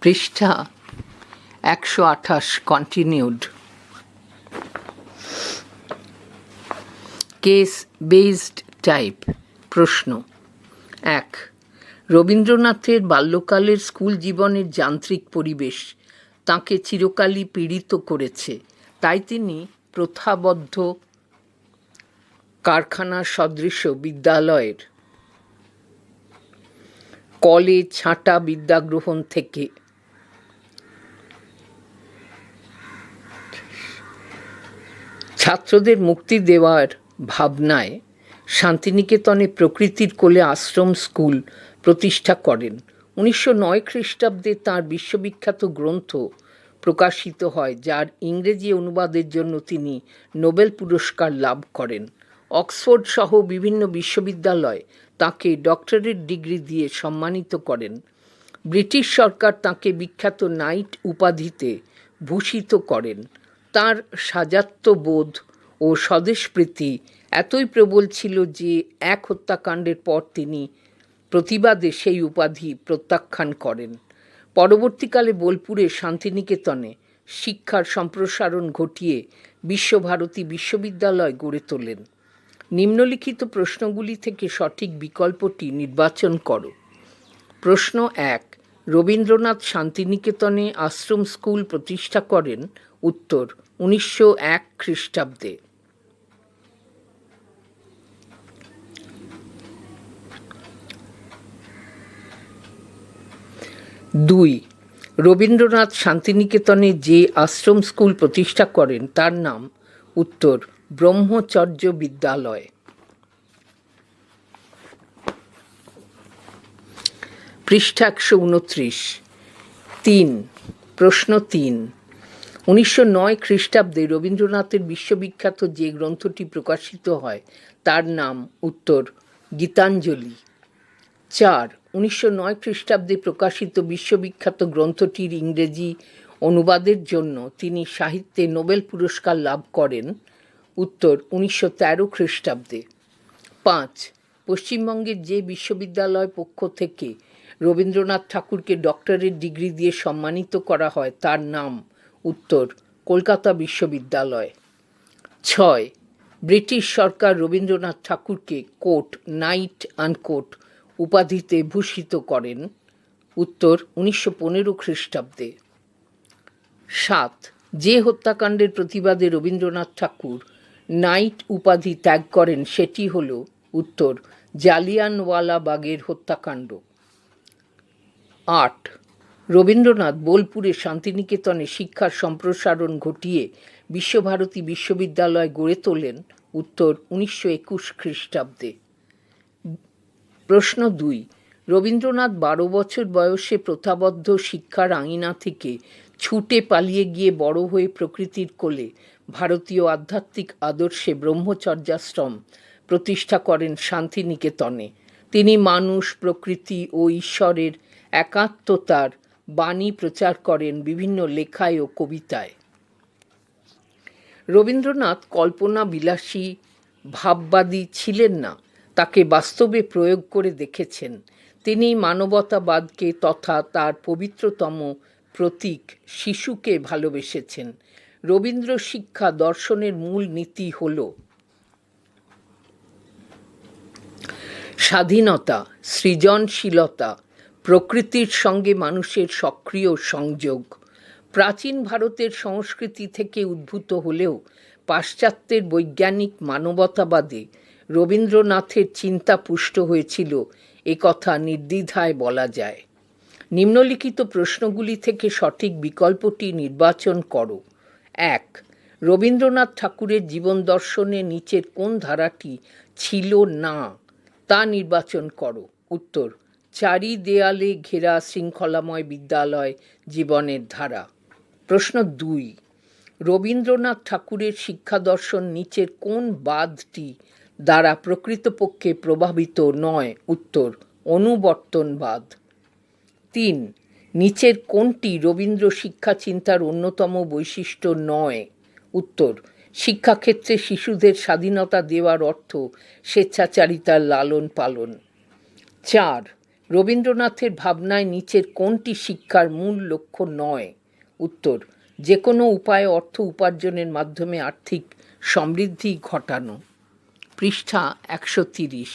পৃষ্ঠা একশো আঠাশ কন্টিনিউড কেস বেসড টাইপ প্রশ্ন। এক, রবীন্দ্রনাথের বাল্যকালের স্কুল জীবনের যান্ত্রিক পরিবেশ তাঁকে চিরকালই পীড়িত করেছে। তাই তিনি প্রথাবদ্ধ কারখানার সদৃশ বিদ্যালয়ের কলে ছাঁটা বিদ্যাগ্রহণ থেকে ছাত্রদের মুক্তি দেওয়ার ভাবনায় শান্তিনিকেতনে প্রকৃতির কোলে আশ্রম স্কুল প্রতিষ্ঠা করেন। উনিশশো নয় খ্রিস্টাব্দে তাঁর বিশ্ববিখ্যাত গ্রন্থ প্রকাশিত হয়, যার ইংরেজি অনুবাদের জন্য তিনি নোবেল পুরস্কার লাভ করেন। অক্সফোর্ড সহ বিভিন্ন বিশ্ববিদ্যালয় তাকে ডক্টরেট ডিগ্রি দিয়ে সম্মানিত করেন। ব্রিটিশ সরকার তাকে বিখ্যাত নাইট উপাধিতে ভূষিত করেন। তার সাজাত্যবোধ ও স্বদেশপ্রীতি এতই প্রবল ছিল যে এক হত্যাকাণ্ডের পর তিনি প্রতিবাদে সেই উপাধি প্রত্যাখ্যান করেন। পরবর্তীকালে বোলপুরে শান্তিনিকেতনে শিক্ষার সম্প্রসারণ ঘটিয়ে বিশ্বভারতী বিশ্ববিদ্যালয় গড়ে তোলেন। নিম্নলিখিত প্রশ্নগুলি থেকে সঠিক বিকল্পটি নির্বাচন করো। প্রশ্ন এক, রবীন্দ্রনাথ শান্তিনিকেতনে আশ্রম স্কুল প্রতিষ্ঠা করেন উত্তর, উনিশশো এক খ্রিস্টাব্দে। দুই, রবীন্দ্রনাথ শান্তিনিকেতনে যে আশ্রম স্কুল প্রতিষ্ঠা করেন, তার নাম উত্তর, ব্রহ্মচর্য বিদ্যালয়। পৃষ্ঠা একশো উনত্রিশ। তিন, প্রশ্ন তিন উনিশশো নয় খ্রিস্টাব্দে রবীন্দ্রনাথের বিশ্ববিখ্যাত যে গ্রন্থটি প্রকাশিত হয়, তার নাম উত্তর গীতাঞ্জলি। চার, উনিশশো নয় খ্রিস্টাব্দে প্রকাশিত বিশ্ববিখ্যাত গ্রন্থটির ইংরেজি অনুবাদের জন্য তিনি সাহিত্যে নোবেল পুরস্কার লাভ করেন, উত্তর উনিশশো তেরো খ্রিস্টাব্দে। পাঁচ, পশ্চিমবঙ্গের যে বিশ্ববিদ্যালয় পক্ষ থেকে রবীন্দ্রনাথ ঠাকুরকে ডক্টরেট ডিগ্রি দিয়ে সম্মানিত করা হয়, তার নাম উত্তর, কলকাতা বিশ্ববিদ্যালয়। ছয়, ব্রিটিশ সরকার রবীন্দ্রনাথ ঠাকুরকে কোট নাইট আনকোট উপাধিতে ভূষিত করেন, উত্তর উনিশশো পনেরো খ্রিস্টাব্দে। সাত, যে হত্যাকাণ্ডের প্রতিবাদে রবীন্দ্রনাথ ঠাকুর নাইট উপাধি ত্যাগ করেন সেটি হল, উত্তর জালিয়ানওয়ালা বাগের হত্যাকাণ্ড। আট রবীন্দ্রনাথ বোলপুরে শান্তিনিকেতনে শিক্ষার সম্প্রসারণ ঘটিয়ে বিশ্বভারতী বিশ্ববিদ্যালয় গড়ে তোলেন উত্তর উনিশশো একুশ খ্রিস্টাব্দে। প্রশ্ন দুই, রবীন্দ্রনাথ বারো বছর বয়সে প্রথাবদ্ধ শিক্ষার আঙিনা থেকে ছুটে পালিয়ে গিয়ে বড় হয়ে প্রকৃতির কোলে ভারতীয় আধ্যাত্মিক আদর্শে ব্রহ্মচর্যাশ্রম প্রতিষ্ঠা করেন শান্তিনিকেতনে। তিনি মানুষ, প্রকৃতি ও ঈশ্বরের একাত্মতার বাণী প্রচার করেন বিভিন্ন লেখায় ও কবিতায়। রবীন্দ্রনাথ কল্পনা বিলাসী ভাববাদী ছিলেন না, তাকে বাস্তবে প্রয়োগ করে দেখেছেন। তিনি মানবতাবাদকে তথা তার পবিত্রতম প্রতীক শিশুকে ভালোবেসেছেন। রবীন্দ্র শিক্ষা দর্শনের মূল নীতি হল স্বাধীনতা, সৃজনশীলতা প্রকৃতির সঙ্গে মানুষের সক্রিয় সংযোগ। প্রাচীন ভারতের সংস্কৃতি থেকে উদ্ভূত হলেও পাশ্চাত্যের বৈজ্ঞানিক মানবতাবাদে রবীন্দ্রনাথের চিন্তা পুষ্ট হয়েছিল, এ কথা নির্দ্বিধায় বলা যায়। নিম্নলিখিত প্রশ্নগুলি থেকে সঠিক বিকল্পটি নির্বাচন করো। এক, রবীন্দ্রনাথ ঠাকুরের জীবন দর্শনে নিচের কোন ধারাটি ছিল না তা নির্বাচন করো। উত্তর চারি দেয়ালে ঘেরা শৃঙ্খলাময় বিদ্যালয় জীবনের ধারা। প্রশ্ন দুই, রবীন্দ্রনাথ ঠাকুরের শিক্ষা দর্শন নিচের কোন বাদটি দ্বারা প্রকৃতপক্ষে প্রভাবিত নয়? উত্তর, অনুবর্তনবাদ। তিন, নিচের কোনটি রবীন্দ্র শিক্ষা চিন্তার অন্যতম বৈশিষ্ট্য নয়? উত্তর, শিক্ষাক্ষেত্রে শিশুদের স্বাধীনতা দেওয়ার অর্থ স্বেচ্ছাচারিতার লালন পালন চার রবীন্দ্রনাথের ভাবনায় নিচের কোনটি শিক্ষার মূল লক্ষ্য নয়? উত্তর যে কোনো উপায়ে অর্থ উপার্জনের মাধ্যমে আর্থিক সমৃদ্ধি ঘটানো। পৃষ্ঠা একশো তিরিশ।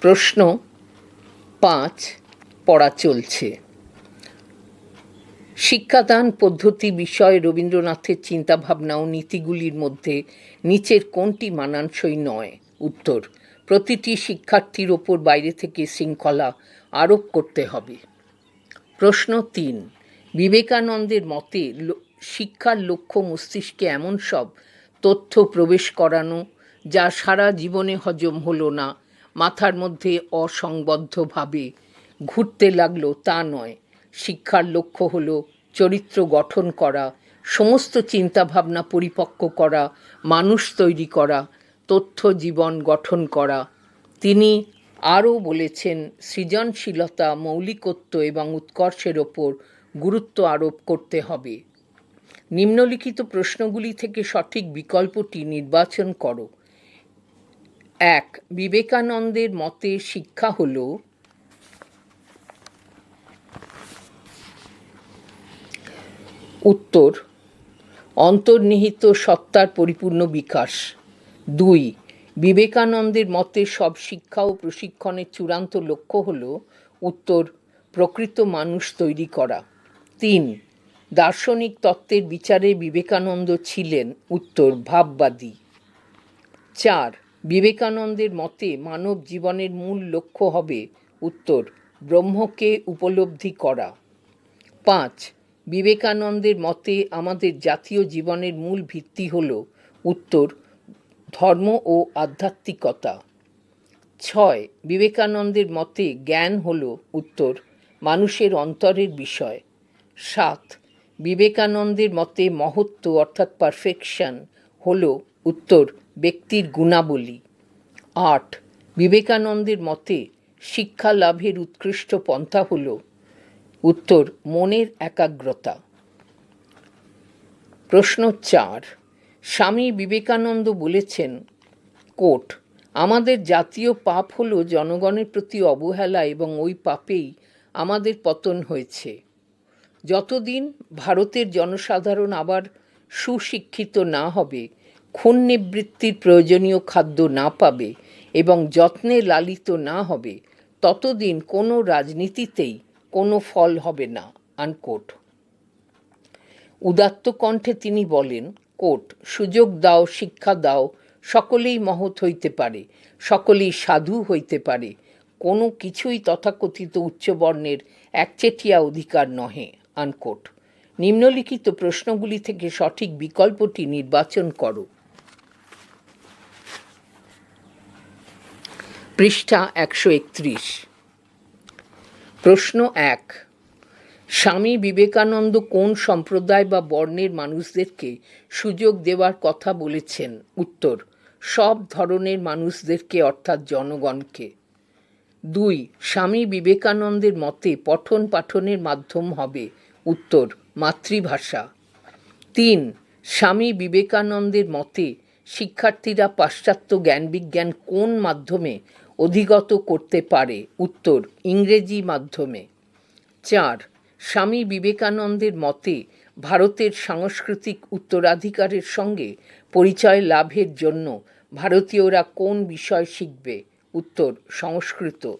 প্রশ্ন পাঁচ, পড়া চলছে। শিক্ষাদান পদ্ধতি বিষয়ে রবীন্দ্রনাথের চিন্তাভাবনা ও নীতিগুলির মধ্যে নিচের কোনটি মানানসই নয়? উত্তর, প্রতিটি শিক্ষার্থীর ওপর বাইরে থেকে শৃঙ্খলা আরোপ করতে হবে। প্রশ্ন তিন, বিবেকানন্দের মতে শিক্ষার লক্ষ্য মস্তিষ্কে এমন সব তথ্য প্রবেশ করানো যা সারা জীবনে হজম হলো না, মাথার মধ্যে অসংবদ্ধভাবে ঘুরতে লাগল তা নয়। শিক্ষার লক্ষ্য হলো চরিত্র গঠন করা, সমস্ত চিন্তাভাবনা পরিপক্ক করা, মানুষ তৈরি করা, তথ্য জীবন গঠন করা। তিনি আরও বলেছেন, সৃজনশীলতা, মৌলিকত্ব এবং উৎকর্ষের ওপর গুরুত্ব আরোপ করতে হবে। নিম্নলিখিত প্রশ্নগুলি থেকে সঠিক বিকল্পটি নির্বাচন করো। এক, বিবেকানন্দের মতে শিক্ষা হল উত্তর, অন্তর্নিহিত সত্তার পরিপূর্ণ বিকাশ। দুই, বিবেকানন্দের মতে সব শিক্ষা ও প্রশিক্ষণের চূড়ান্ত লক্ষ্য হল, উত্তর, প্রকৃত মানুষ তৈরি করা। তিন, দার্শনিক তত্ত্বের বিচারে বিবেকানন্দ ছিলেন উত্তর ভাববাদী চার, বিবেকানন্দের মতে মানব জীবনের মূল লক্ষ্য হবে উত্তর, ব্রহ্মকে উপলব্ধি করা। পাঁচ বিবেকানন্দের মতে আমাদের জাতীয় জীবনের মূল ভিত্তি হল উত্তর, ধর্ম ও আধ্যাত্মিকতা। ছয়, বিবেকানন্দের মতে জ্ঞান হল উত্তর, মানুষের অন্তরের বিষয়। সাত, বিবেকানন্দের মতে মহত্ব অর্থাৎ পারফেকশন হল উত্তর, ব্যক্তির গুণাবলী। আট, বিবেকানন্দের মতে শিক্ষা লাভের উৎকৃষ্ট পন্থা হল উত্তর, মনের একাগ্রতা। প্রশ্ন চার, স্বামী বিবেকানন্দ বলেছেন, কোট, আমাদের জাতীয় পাপ হল জনগণের প্রতি অবহেলা এবং ওই পাপেই আমাদের পতন হয়েছে। যতদিন ভারতের জনসাধারণ আবার সুশিক্ষিত না হবে খুন নিবৃত্তির প্রয়োজনীয় খাদ্য না পাবে এবং যত্নে লালিত না হবে, ততদিন কোনো রাজনীতিতেই কোনো ফল হবে না আনকোট উদাত্ত কণ্ঠে তিনি বলেন, কোট, সুযোগ দাও, শিক্ষা দাও, সকলেই মহৎ হইতে পারে, সকলেই সাধু হইতে পারে, কোনো কিছুই তথাকথিত উচ্চবর্ণের একচেটিয়া অধিকার নহে আনকোট নিম্নলিখিত প্রশ্নগুলি থেকে সঠিক বিকল্পটি নির্বাচন করো। পৃষ্ঠা একশো একত্রিশ। প্রশ্ন এক, স্বামী বিবেকানন্দ কোন সম্প্রদায় বা বর্ণের মানুষদেরকে সুযোগ দেওয়ার কথা বলেছেন? উত্তর, সব ধরনের মানুষদেরকে, অর্থাৎ জনগণকে। দুই, স্বামী বিবেকানন্দের মতে পঠন পাঠনের মাধ্যম হবে? উত্তর, মাতৃভাষা। তিন, স্বামী বিবেকানন্দের মতে শিক্ষার্থীরা পাশ্চাত্য জ্ঞানবিজ্ঞান কোন মাধ্যমে অধিগত করতে পারে। উত্তর, ইংরেজি মাধ্যমে। চার, স্বামী বিবেকানন্দের মতে, ভারতের সাংস্কৃতিক উত্তরাধিকারের সঙ্গে পরিচয় লাভের জন্য ভারতীয়রা কোন বিষয় শিখবে? উত্তর, সংস্কৃত।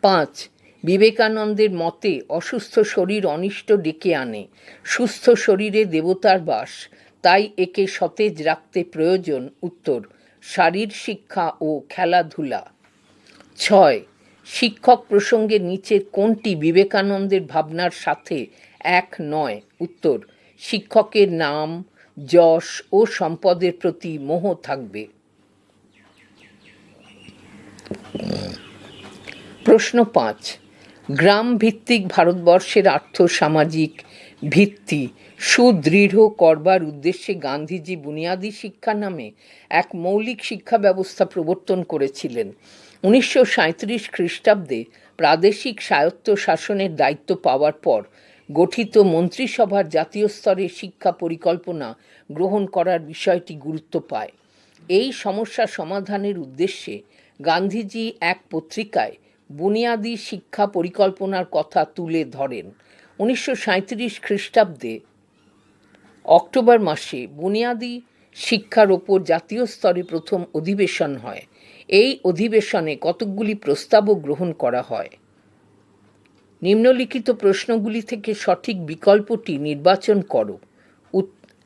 পাঁচ, বিবেকানন্দের মতে, অসুস্থ শরীর অনিষ্ট ডেকে আনে। সুস্থ শরীরে দেবতার বাস, তাই একে সতেজ রাখতে প্রয়োজন। উত্তর শারীর শিক্ষা ও খেলাধুলা। ছয়, শিক্ষক প্রসঙ্গে নিচের কোনটি বিবেকানন্দের ভাবনার সাথে এক নয়? উত্তর, শিক্ষকের নাম, যশ ও সম্পদের প্রতি মোহ থাকবে। প্রশ্ন পাঁচ গ্রাম ভিত্তিক ভারতবর্ষের আর্থ সামাজিক ভিত্তি সুদৃঢ় করবার উদ্দেশ্যে গান্ধীজি বুনিয়াদী শিক্ষা নামে এক মৌলিক শিক্ষা ব্যবস্থা প্রবর্তন করেছিলেন। উনিশশো সাঁত্রিশ খ্রিস্টাব্দে প্রাদেশিক স্বায়ত্ত শাসনের দায়িত্ব পাওয়ার পর গঠিত মন্ত্রিসভার জাতীয় স্তরের শিক্ষা পরিকল্পনা গ্রহণ করার বিষয়টি গুরুত্ব পায়। এই সমস্যা সমাধানের উদ্দেশ্যে গান্ধীজি এক পত্রিকায় বুনিয়াদি শিক্ষা পরিকল্পনার কথা তুলে ধরেন। উনিশশো সাঁইত্রিশ খ্রিস্টাব্দে অক্টোবর মাসে বুনিয়াদি শিক্ষার ওপর জাতীয় স্তরে প্রথম অধিবেশন হয়। এই অধিবেশনে কতকগুলি প্রস্তাবও গ্রহণ করা হয়। নিম্নলিখিত প্রশ্নগুলি থেকে সঠিক বিকল্পটি নির্বাচন করো।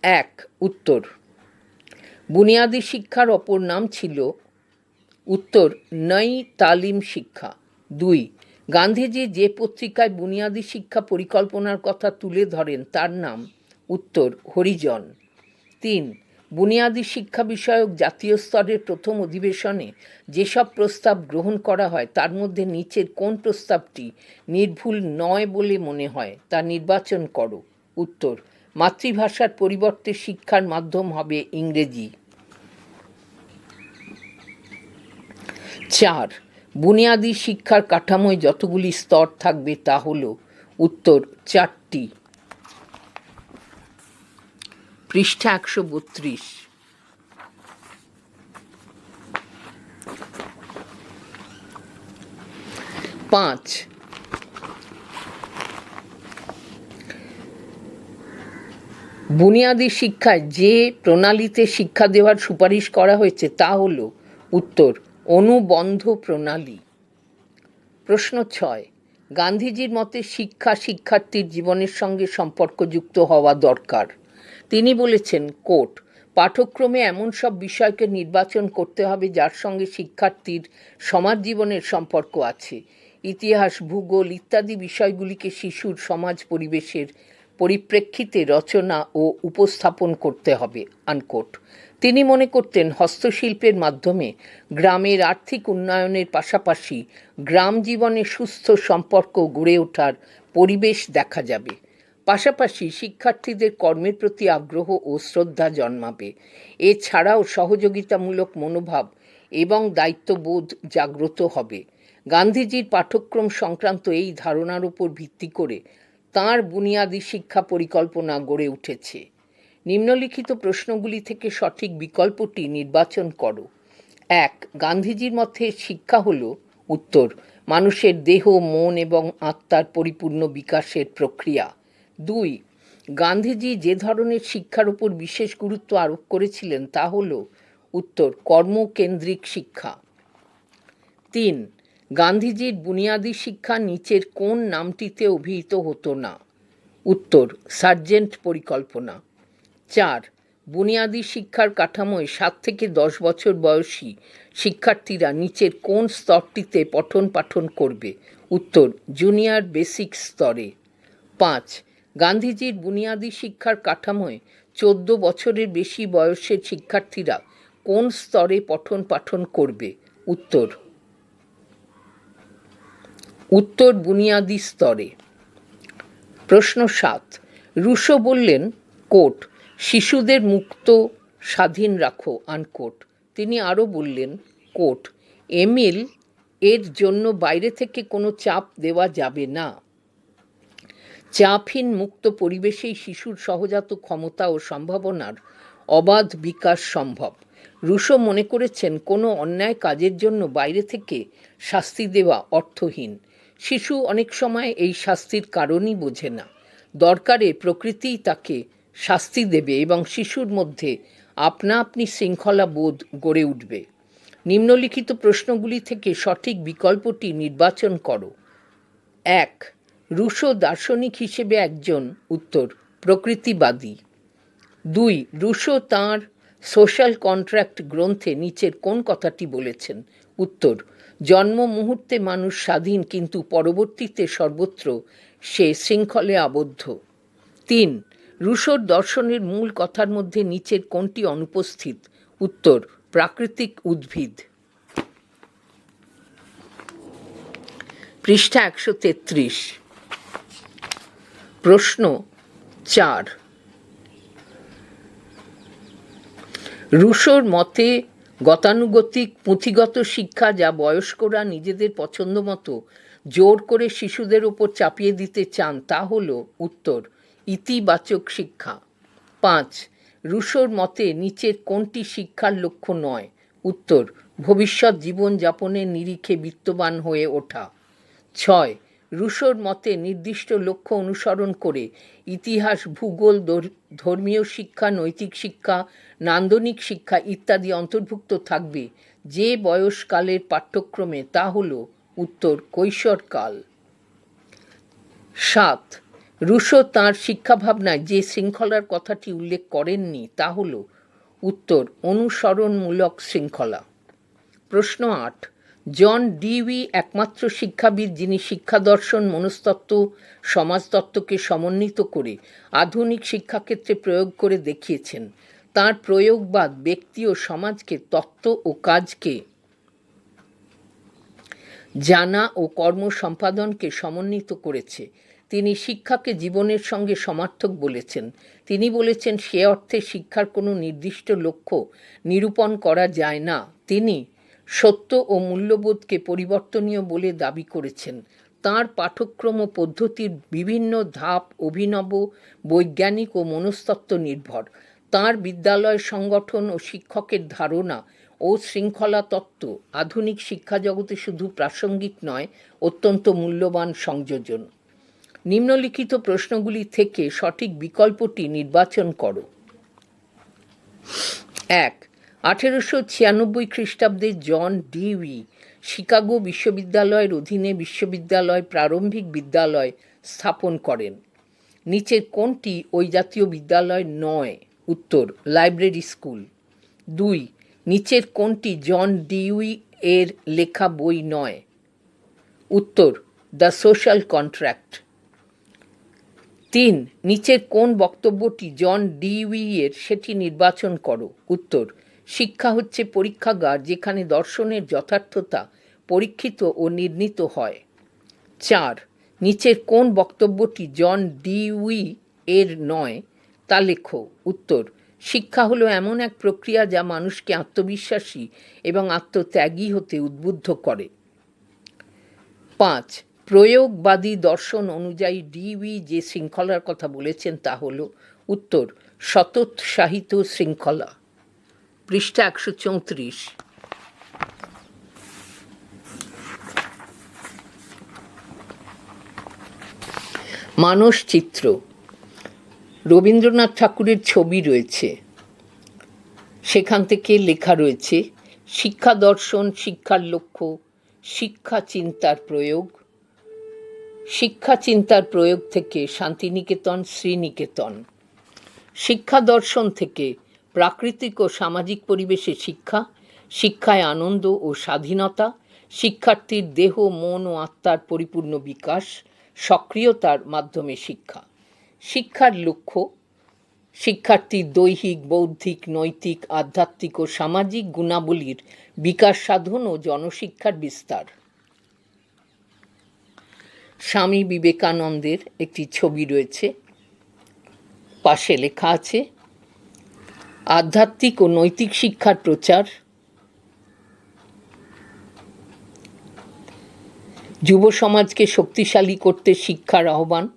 এক, উত্তর। বুনিয়াদি শিক্ষার অপর নাম ছিল, উত্তর, নই তালিম শিক্ষা। দুই, গান্ধীজি যে পত্রিকায় বুনিয়াদি শিক্ষা পরিকল্পনার কথা তুলে ধরেন তার নাম উত্তর, হরিজন। তিন, বুনিয়াদী শিক্ষা বিষয়ক জাতীয় স্তরের প্রথম অধিবেশনে যেসব প্রস্তাব গ্রহণ করা হয়, তার মধ্যে নিচের কোন প্রস্তাবটি নির্ভুল নয় বলে মনে হয়, তা নির্বাচন করো। উত্তর, মাতৃভাষার পরিবর্তে শিক্ষার মাধ্যম হবে ইংরেজি। চার, বুনিয়াদী শিক্ষার কাঠামোয় যতগুলি স্তর থাকবে তা হল, উত্তর, চারটি। পৃষ্ঠা একশো বত্রিশ। পাঁচ। বুনিয়াদি শিক্ষায় যে প্রণালীতে শিক্ষা দেওয়ার সুপারিশ করা হয়েছে তা হল উত্তর, অনুবন্ধ প্রণালী। প্রশ্ন ছয়, গান্ধীজির মতে শিক্ষা শিক্ষার্থীর জীবনের সঙ্গে সম্পর্কযুক্ত হওয়া দরকার। তিনি বলেছেন কোট পাঠক্রমে এমন সব বিষয়কে নির্বাচন করতে হবে যার সঙ্গে শিক্ষার্থীর সমাজ জীবনের সম্পর্ক আছে। ইতিহাস, ভূগোল ইত্যাদি বিষয়গুলিকে শিশুর সমাজ পরিবেশের পরিপ্রেক্ষিতে রচনা ও উপস্থাপন করতে হবে আনকোট তিনি মনে করতেন, হস্তশিল্পের মাধ্যমে গ্রামের আর্থিক উন্নয়নের পাশাপাশি গ্রাম জীবনে সুস্থ সম্পর্ক গড়ে ওঠার পরিবেশ দেখা যাবে। পাশাপাশি শিক্ষার্থীদের কর্মের প্রতি আগ্রহ ও শ্রদ্ধা জন্মাবে। এছাড়াও সহযোগিতামূলক মনোভাব এবং দায়িত্ববোধ জাগ্রত হবে। গান্ধীজির পাঠ্যক্রম সংক্রান্ত এই ধারণার উপর ভিত্তি করে তাঁর বুনিয়াদি শিক্ষা পরিকল্পনা গড়ে উঠেছে। নিম্নলিখিত প্রশ্নগুলি থেকে সঠিক বিকল্পটি নির্বাচন করো। এক, গান্ধীজির মধ্যে শিক্ষা হল উত্তর। মানুষের দেহ, মন এবং আত্মার পরিপূর্ণ বিকাশের প্রক্রিয়া। দুই, গান্ধীজি যে ধরনের শিক্ষার উপর বিশেষ গুরুত্ব আরোপ করেছিলেন তা হল, উত্তর, কর্মকেন্দ্রিক শিক্ষা। তিন, গান্ধীজির বুনিয়াদী শিক্ষা নিচের কোন নামটিতে অভিহিত হতো না? উত্তর, সার্জেন্ট পরিকল্পনা। চার, বুনিয়াদী শিক্ষার কাঠামোয় সাত থেকে দশ বছর বয়সী শিক্ষার্থীরা নিচের কোন স্তরটিতে পঠন পাঠন করবে? উত্তর, জুনিয়র বেসিক স্তরে। পাঁচ গান্ধীজির বুনিয়াদি শিক্ষার কাঠামোয় চোদ্দ বছরের বেশি বয়সের শিক্ষার্থীরা কোন স্তরে পঠন পাঠন করবে? উত্তর। উত্তর বুনিয়াদি স্তরে। প্রশ্ন সাত। রুশো বললেন, কোট, শিশুদের মুক্ত, স্বাধীন রাখো, আনকোট। তিনি আরও বললেন, কোট এমিল এর জন্য বাইরে থেকে কোনো চাপ দেওয়া যাবে না। চাপহীন মুক্ত পরিবেশেই শিশুর সহজাত ক্ষমতা ও সম্ভাবনার অবাধ বিকাশ সম্ভব। রুশো মনে করেছেন, কোনো অন্যায় কাজের জন্য বাইরে থেকে শাস্তি দেওয়া অর্থহীন। শিশু অনেক সময় এই শাস্তির কারণই বোঝে না। দরকারে প্রকৃতিই তাকে শাস্তি দেবে এবং শিশুর মধ্যে আপনা আপনি শৃঙ্খলা বোধ গড়ে উঠবে। নিম্নলিখিত প্রশ্নগুলি থেকে সঠিক বিকল্পটি নির্বাচন করো। এক রুশো দার্শনিক হিসেবে একজন, উত্তর, প্রকৃতিবাদী। দুই, রুশো তাঁর সোশ্যাল কন্ট্রাক্ট গ্রন্থে নিচের কোন কথাটি বলেছেন? উত্তর, জন্ম মুহূর্তে মানুষ স্বাধীন কিন্তু পরবর্তীতে সর্বত্র সে শৃঙ্খলে আবদ্ধ। তিন, রুশোর দর্শনের মূল কথার মধ্যে নিচের কোনটি অনুপস্থিত? উত্তর, প্রাকৃতিক উদ্ভিদ। পৃষ্ঠা একশো তেত্রিশ। প্রশ্ন চার। রুশোর মতে গতানুগতিক পুঁথিগত শিক্ষা যা বয়স্করা নিজেদের পছন্দ মতো জোর করে শিশুদের ওপর চাপিয়ে দিতে চান, তা হল উত্তর, ইতিবাচক শিক্ষা। পাঁচ, রুশোর মতে নিচের কোনটি শিক্ষার লক্ষ্য নয়? উত্তর, ভবিষ্যৎ জীবনযাপনের নিরিখে বিত্তবান হয়ে ওঠা। ছয় রুশোর মতে নির্দিষ্ট লক্ষ্য অনুসরণ করে ইতিহাস, ভূগোল ধর্মীয় শিক্ষা, নৈতিক শিক্ষা, নান্দনিক শিক্ষা ইত্যাদি অন্তর্ভুক্ত থাকবে। যে বয়সকালের পাঠ্যক্রমে তা হল উত্তর কৈশোরকাল। সাত, রুশো তাঁর শিক্ষাভাবনায় যে শৃঙ্খলার কথাটি উল্লেখ করেননি তা হল উত্তর অনুসরণমূলক শৃঙ্খলা। প্রশ্ন আট জন ডিউই একমাত্র শিক্ষাবিদ যিনি শিক্ষা দর্শন মনস্তত্ত্ব, সমাজতত্ত্বকে সমন্বিত করে আধুনিক শিক্ষাক্ষেত্রে প্রয়োগ করে দেখিয়েছেন। তার প্রয়োগবাদ ব্যক্তি ও সমাজকে তত্ত্ব ও কাজকে জানা ও কর্ম সম্পাদনকে সমন্বিত করেছে। তিনি শিক্ষাকে জীবনের সঙ্গে সমার্থক বলেছেন। তিনি বলেছেন, সে অর্থে শিক্ষার কোনো নির্দিষ্ট লক্ষ্য নিরূপণ করা যায় না। তিনি সত্য ও মূল্যবোধকে পরিবর্তনীয় বলে দাবি করেছেন। তার পাঠক্রম ও পদ্ধতির বিভিন্ন ধাপ অভিনব, বৈজ্ঞানিক ও মনস্তত্ত্ব নির্ভর। তার বিদ্যালয় সংগঠন ও শিক্ষকের ধারণা ও শৃঙ্খলা তত্ত্ব আধুনিক শিক্ষা জগতে শুধু প্রাসঙ্গিক নয়, অত্যন্ত মূল্যবান সংযোজন। নিম্নলিখিত প্রশ্নগুলি থেকে সঠিক বিকল্পটি নির্বাচন করো। এক আঠেরোশো ছিয়ানব্বই খ্রিস্টাব্দে জন ডিউই শিকাগো বিশ্ববিদ্যালয়ের অধীনে বিশ্ববিদ্যালয় প্রারম্ভিক বিদ্যালয় স্থাপন করেন। নিচের কোনটি ওই জাতীয় বিদ্যালয় নয়? উত্তর, লাইব্রেরি স্কুল। দুই, নিচের কোনটি জন ডিউই এর লেখা বই নয়? উত্তর, দ্য সোশ্যাল কন্ট্রাক্ট। তিন, নিচের কোন বক্তব্যটি জন ডিউই এর সেটি নির্বাচন করো? উত্তর শিক্ষা হচ্ছে পরীক্ষাগার যেখানে দর্শনের যথার্থতা পরীক্ষিত ও নির্ণীত হয়। চার, নিচের কোন বক্তব্যটি জন ডিউই এর নয় তা লেখো। উত্তর, শিক্ষা হলো এমন এক প্রক্রিয়া যা মানুষকে আত্মবিশ্বাসী এবং আত্মত্যাগী হতে উদ্বুদ্ধ করে। পাঁচ, প্রয়োগবাদী দর্শন অনুযায়ী ডিউই যে শৃঙ্খলার কথা বলেছেন তা হল, উত্তর, শতোৎসাহিত শৃঙ্খলা। পৃষ্ঠা একশো চৌত্রিশ। মানস চিত্র। রবীন্দ্রনাথ ঠাকুরের ছবি রয়েছে। সেখান থেকে লেখা রয়েছে, শিক্ষা দর্শন, শিক্ষার লক্ষ্য, শিক্ষা চিন্তার প্রয়োগ। শিক্ষা চিন্তার প্রয়োগ থেকে শান্তিনিকেতন, শ্রীনিকেতন। শিক্ষা দর্শন থেকে প্রাকৃতিক ও সামাজিক পরিবেশে শিক্ষা, শিক্ষায় আনন্দ ও স্বাধীনতা, শিক্ষার্থীর দেহ, মন ও আত্মার পরিপূর্ণ বিকাশ, সক্রিয়তার মাধ্যমে শিক্ষা। শিক্ষার লক্ষ্য, শিক্ষার্থীর দৈহিক, বৌদ্ধিক, নৈতিক, আধ্যাত্মিক ও সামাজিক গুণাবলীর বিকাশ সাধন ও জনশিক্ষার বিস্তার। স্বামী বিবেকানন্দের একটি ছবি রয়েছে, পাশে লেখা আছে আধ্যাত্মিক ও নৈতিক শিক্ষার প্রচার। যুব সমাজকে শক্তিশালী করতে শিক্ষার আহ্বান,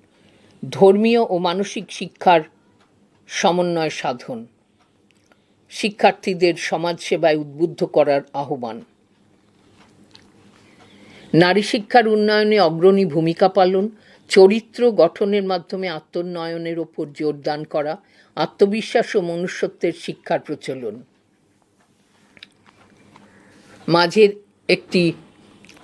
ধর্মীয় ও মানসিক শিক্ষার সমন্বয় সাধন। শিক্ষার্থীদের সমাজসেবায় উদ্বুদ্ধ করার আহ্বান। নারী শিক্ষার উন্নয়নে অগ্রণী ভূমিকা পালন, চরিত্র গঠনের মাধ্যমে আত্মোন্নয়নের ওপর জোরদান করা আত্মবিশ্বাস ও মনুষ্যত্বের শিক্ষার প্রচলন। মাঝের একটি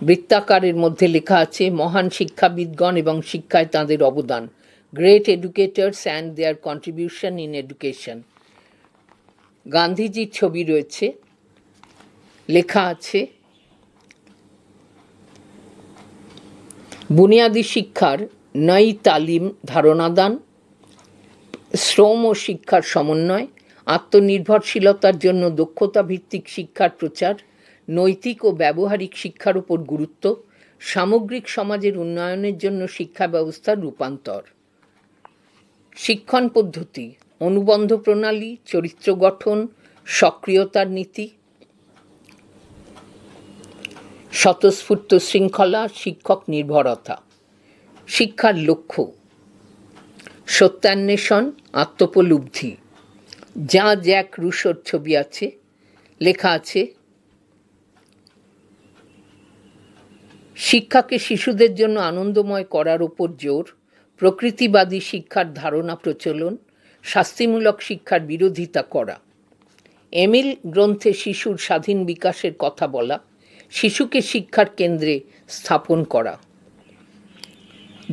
বৃত্তাকারের মধ্যে লেখা আছে, মহান শিক্ষাবিদগণ এবং শিক্ষায় তাঁদের অবদান। Great educators and their contribution in education গান্ধীজির ছবি রয়েছে, লেখা আছে, বুনিয়াদী শিক্ষার নই তালিম ধারণাদান শ্রম ও শিক্ষার সমন্বয়, আত্মনির্ভরশীলতার জন্য দক্ষতা ভিত্তিক শিক্ষার প্রচার, নৈতিক ও ব্যবহারিক শিক্ষার উপর গুরুত্ব, সামগ্রিক সমাজের উন্নয়নের জন্য শিক্ষা ব্যবস্থার রূপান্তর। শিক্ষণ পদ্ধতি, অনুবন্ধ প্রণালী, চরিত্র গঠন, সক্রিয়তার নীতি, স্বতঃস্ফূর্ত শৃঙ্খলা, শিক্ষক নির্ভরতা। শিক্ষার লক্ষ্য সত্যান্বেষণ, আত্মোপলব্ধি। যা জ্যাক রুশোর ছবি আছে, লেখা আছে, শিক্ষাকে শিশুদের জন্য আনন্দময় করার ওপর জোর, প্রকৃতিবাদী শিক্ষার ধারণা প্রচলন, শাস্তিমূলক শিক্ষার বিরোধিতা করা। এমিল গ্রন্থে শিশুর স্বাধীন বিকাশের কথা বলা, শিশুকে শিক্ষার কেন্দ্রে স্থাপন করা।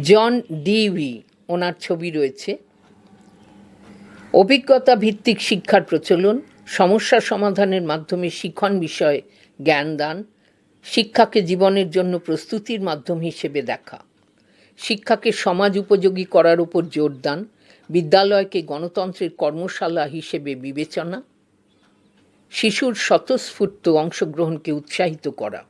জন ডিভি ওনার ছবি রয়েছে। অভিজ্ঞতা ভিত্তিক শিক্ষার প্রচলন, সমস্যা সমাধানের মাধ্যমে শিখন বিষয়ে জ্ঞান দান, শিক্ষাকে জীবনের জন্য প্রস্তুতির মাধ্যম হিসেবে দেখা। শিক্ষাকে সমাজ উপযোগী করার উপর জোর দান, বিদ্যালয়কে গণতন্ত্রের কর্মশালা হিসেবে বিবেচনা, শিশুর স্বতঃস্ফূর্ত অংশগ্রহণকে উৎসাহিত করা।